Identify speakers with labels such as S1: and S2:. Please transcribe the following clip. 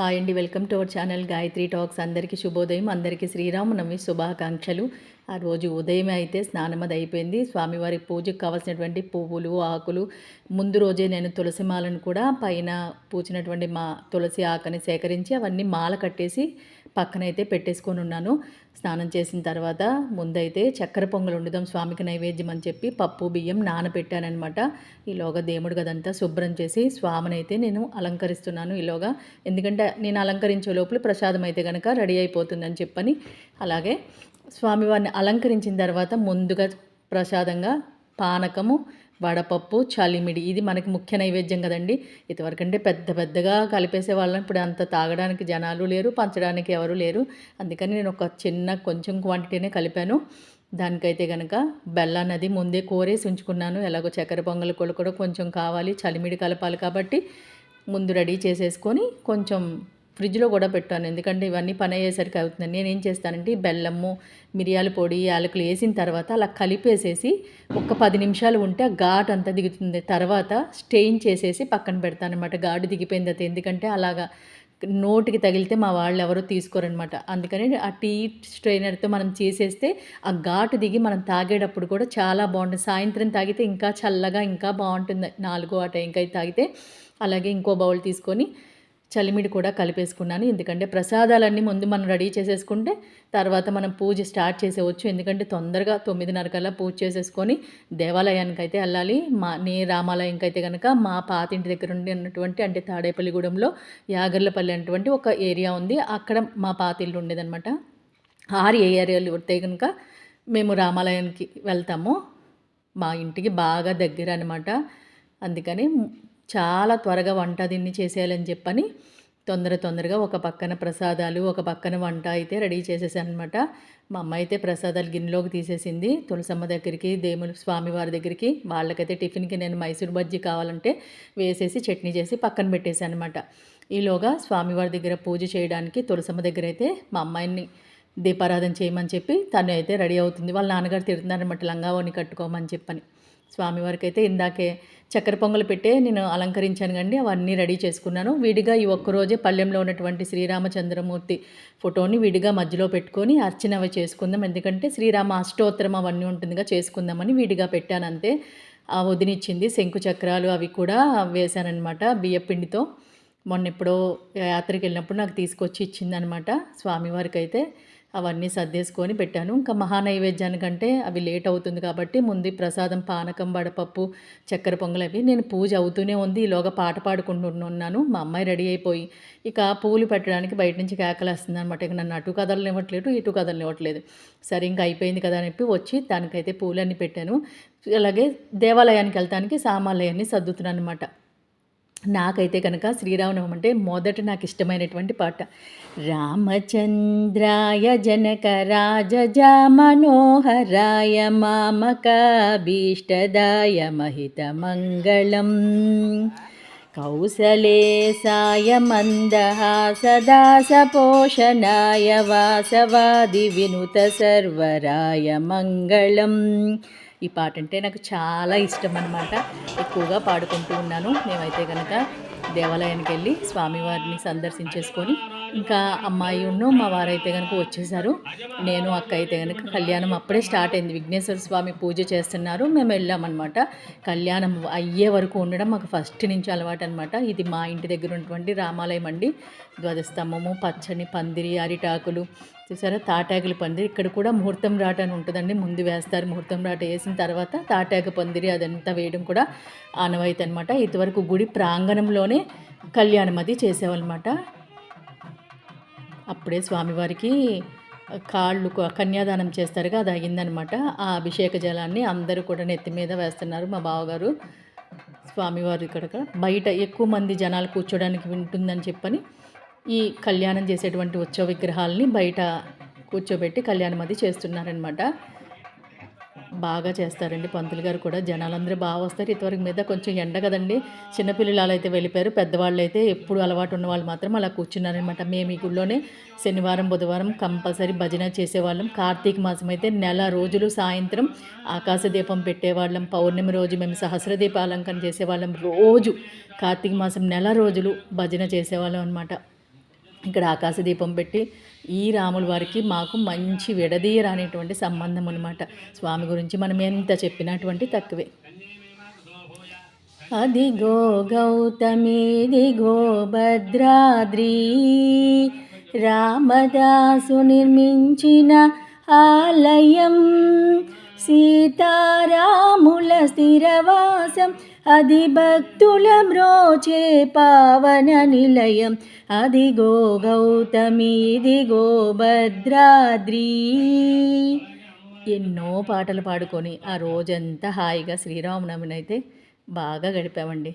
S1: Hi అండి welcome to our channel Gayatri talks అందరికీ శుభోదయం అందరికీ శ్రీరామనవమి శుభాకాంక్షలు. ఆ రోజు ఉదయమే అయితే స్నానం అది అయిపోయింది. స్వామివారి పూజకు కావాల్సినటువంటి పువ్వులు ఆకులు ముందు రోజే నేను తులసి మాలను కూడా పైన పూచినటువంటి మా తులసి ఆకని సేకరించి అవన్నీ మాల కట్టేసి పక్కనైతే పెట్టేసుకొని ఉన్నాను స్నానం చేసిన తర్వాత ముందైతే చక్కెర పొంగల్ వండుదాం స్వామికి నైవేద్యం అని చెప్పి పప్పు బియ్యం నానబెట్టానమాట ఈలోగా దేవుడు గదంతా శుభ్రం చేసి స్వామిని అయితే నేను అలంకరిస్తున్నాను ఈలోగా. ఎందుకంటే నేను అలంకరించే లోపల ప్రసాదం అయితే కనుక రెడీ అయిపోతుందని చెప్పని అలాగే స్వామివారిని అలంకరించిన తర్వాత ముందుగా ప్రసాదంగా పానకము వడపప్పు చలిమిడి ఇది మనకి ముఖ్య నైవేద్యం కదండి. ఇదివరకంటే పెద్ద పెద్దగా కలిపేసే వాళ్ళం ఇప్పుడు అంత తాగడానికి జనాలు లేరు పంచడానికి ఎవరు లేరు. అందుకని నేను ఒక చిన్న కొంచెం క్వాంటిటీనే కలిపాను. దానికైతే కనుక బెల్లాన్నది ముందే కోరేసి ఉంచుకున్నాను. ఎలాగో చక్కెర పొంగల్ కూడా కొంచెం కావాలి చలిమిడి కలపాలి కాబట్టి ముందు రెడీ చేసేసుకొని కొంచెం ఫ్రిడ్జ్లో కూడా పెట్టాను. ఎందుకంటే ఇవన్నీ పని అయ్యేసరికి అవుతుంది నేను ఏం చేస్తానంటే బెల్లము మిరియాల పొడి యాలకులు వేసిన తర్వాత అలా కలిపేసేసి ఒక పది నిమిషాలు ఉంటే ఆ ఘాట్ అంతా దిగుతుంది. తర్వాత స్టెయిన్ చేసేసి పక్కన పెడతాను అనమాట ఘాటు దిగిపోయింది అది ఎందుకంటే అలాగా నోటికి తగిలితే మా వాళ్ళు ఎవరో తీసుకోరనమాట అందుకని ఆ టీ స్ట్రైనర్తో మనం చేసేస్తే ఆ ఘాటు దిగి మనం తాగేటప్పుడు కూడా చాలా బాగుంటుంది. సాయంత్రం తాగితే ఇంకా చల్లగా ఇంకా బాగుంటుంది. నాలుగో ఆ టైంకి అయితే తాగితే అలాగే ఇంకో బౌల్ తీసుకొని చలిమిడి కూడా కలిపేసుకున్నాను. ఎందుకంటే ప్రసాదాలన్నీ ముందు మనం రెడీ చేసేసుకుంటే తర్వాత మనం పూజ స్టార్ట్ చేసేవచ్చు. ఎందుకంటే తొందరగా తొమ్మిదిన్నర కల్లా పూజ చేసేసుకొని దేవాలయానికి అయితే వెళ్ళాలి. మా నే రామాలయంకి అయితే కనుక మా పాతింటి దగ్గర ఉండి ఉన్నటువంటి అంటే తాడేపల్లిగూడెంలో యాగర్లపల్లి అన్నటువంటి ఒక ఏరియా ఉంది. అక్కడ మా పాతిళ్ళు ఉండేదన్నమాట. ఆరు ఏరియాలు ఉంటే కనుక మేము రామాలయానికి వెళ్తాము. మా ఇంటికి బాగా దగ్గర అనమాట అందుకని చాలా త్వరగా వంట దీన్ని చేసేయాలని చెప్పని తొందర తొందరగా ఒక పక్కన ప్రసాదాలు ఒక పక్కన వంట అయితే రెడీ చేసేసాను అనమాట మా అమ్మ అయితే ప్రసాదాలు గిన్నెలోకి తీసేసింది. తులసమ్మ దగ్గరికి దేవుని స్వామివారి దగ్గరికి వాళ్ళకైతే టిఫిన్కి నేను మైసూర్ బజ్జీ కావాలంటే వేసేసి చట్నీ చేసి పక్కన పెట్టేశాను అనమాట ఈలోగా స్వామివారి దగ్గర పూజ చేయడానికి తులసమ్మ దగ్గర అయితే మా అమ్మాయిని దీపారాధన చేయమని చెప్పి తను అయితే రెడీ అవుతుంది. వాళ్ళ నాన్నగారు తిడుతున్నారనమాట లంగావోని కట్టుకోమని చెప్పని. స్వామివారికి అయితే ఇందాకే చక్కెర పొంగలు పెట్టే నేను అలంకరించాను కండి అవన్నీ రెడీ చేసుకున్నాను. విడిగా ఈ ఒక్కరోజే పల్లెంలో ఉన్నటువంటి శ్రీరామచంద్రమూర్తి ఫోటోని విడిగా మధ్యలో పెట్టుకొని అర్చన అవి చేసుకుందాం. ఎందుకంటే శ్రీరామ అష్టోత్తరం అవన్నీ ఉంటుందిగా చేసుకుందామని విడిగా పెట్టాను అంతే. ఆ వదినిచ్చింది శంకు చక్రాలు అవి కూడా వేశానన్నమాట బియ్యపిండితో మొన్న ఎప్పుడో యాత్రకి వెళ్ళినప్పుడు నాకు తీసుకొచ్చి ఇచ్చిందనమాట స్వామివారికి అయితే అవన్నీ సర్దేసుకొని పెట్టాను. ఇంకా మహానైవేద్యానికంటే అవి లేట్ అవుతుంది కాబట్టి ముందు ప్రసాదం పానకం వడపప్పు చక్కెర పొంగల్ అవి నేను పూజ అవుతూనే ఉంది. ఈలోగా పాట పాడుకుంటున్నాను మా అమ్మాయి రెడీ అయిపోయి ఇక పూలు పెట్టడానికి బయట నుంచి కేకలేస్తుంది అనమాట ఇక నన్ను అటు కదలనివ్వట్లేదు ఇటు కదలనివ్వట్లేదు. సరే ఇంకా అయిపోయింది కదా అని చెప్పి వచ్చి దానికైతే పూలన్నీ పెట్టాను. అలాగే దేవాలయానికి వెళ్తానికి సామాన్లయాన్ని సర్దుతున్నాను అనమాట నాకైతే కనుక శ్రీరామనవం అంటే మొదట నాకు ఇష్టమైనటువంటి పాట. రామచంద్రాయ జనక రాజజా మనోహరాయ మామకాభీష్టదాయ మహితమంగళం కౌసలేసాయ మందహాసదాసపోషణాయ వాసవాది వినుత సర్వరాయ మంగళం. ఈ పాట అంటే నాకు చాలా ఇష్టం అనమాట ఎక్కువగా పాడుకుంటూ ఉన్నాను. మేమైతే కనుక దేవాలయానికి వెళ్ళి స్వామివారిని సందర్శించేసుకొని ఇంకా అమ్మాయి ఉన్ను మా వారైతే కనుక వచ్చేసారు. నేను అక్క అయితే కనుక కళ్యాణం అప్పుడే స్టార్ట్ అయింది. విఘ్నేశ్వర స్వామి పూజ చేస్తున్నారు. మేము వెళ్ళామన్నమాట. కళ్యాణం అయ్యే వరకు ఉండడం మాకు ఫస్ట్ నుంచి అలవాటు అనమాట ఇది మా ఇంటి దగ్గర ఉన్నటువంటి రామాలయం అండి. ధ్వజస్తంభము పచ్చని పందిరి అరిటాకులు చూసారా? తాటాకులు పందిరి. ఇక్కడ కూడా ముహూర్తం రాట అని ఉంటుందండి. ముందు వేస్తారు ముహూర్తం రాట వేసిన తర్వాత తాటాకు పందిరి అదంతా వేయడం కూడా ఆనవాయితీ అనమాట ఇంతవరకు గుడి ప్రాంగణంలోనే కళ్యాణం అది చేసేవాళ్ళమాట. అప్పుడే స్వామివారికి కాళ్ళు కన్యాదానం చేస్తారుగా అది అయిందనమాట ఆ అభిషేక జలాన్ని అందరూ కూడా నెత్తి మీద వేస్తున్నారు మా బావగారు. స్వామివారు ఇక్కడ బయట ఎక్కువ మంది జనాలు కూర్చోడానికి ఉంటుందని చెప్పని ఈ కళ్యాణం చేసేటువంటి ఉత్సవ విగ్రహాలని బయట కూర్చోబెట్టి కళ్యాణం అది చేస్తున్నారనమాట. బాగా చేస్తారండి. పంతులు గారు కూడా జనాలందరూ బాగా వస్తారు. ఇంతవరకు మీద కొంచెం ఎండ కదండి. చిన్నపిల్లలు అలా అయితే వెళ్ళిపోయారు. పెద్దవాళ్ళు అయితే ఎప్పుడు అలవాటు ఉన్న వాళ్ళు మాత్రం అలా కూర్చున్నారనమాట మేము ఈ గుళ్ళోనే శనివారం బుధవారం కంపల్సరీ భజన చేసేవాళ్ళం. కార్తీక మాసం అయితే నెల రోజులు సాయంత్రం ఆకాశ దీపం పెట్టేవాళ్ళం. పౌర్ణమి రోజు మేము సహస్రదీప అలంకరణ చేసేవాళ్ళం. రోజు కార్తీక మాసం నెల రోజులు భజన చేసేవాళ్ళం అనమాట ఇక్కడ ఆకాశదీపం పెట్టి ఈ రాముల వారికి మాకు మంచి విడదీయరానేటువంటి సంబంధం అనమాట స్వామి గురించి మనం ఎంత చెప్పినటువంటి తక్కువే. అదిగో గౌతమిదిగో భద్రాద్రి రామదాసు నిర్మించిన ఆలయం సీతారాముల స్థిరవాసం అది భక్తుల మ్రోచే పావన నిలయం. అదిగో గౌతమి ఇదిగో భద్రాద్రి. ఎన్నో పాటలు పాడుకొని ఆ రోజంతా హాయిగా శ్రీరామనవమిని అయితే బాగా గడిపామండి.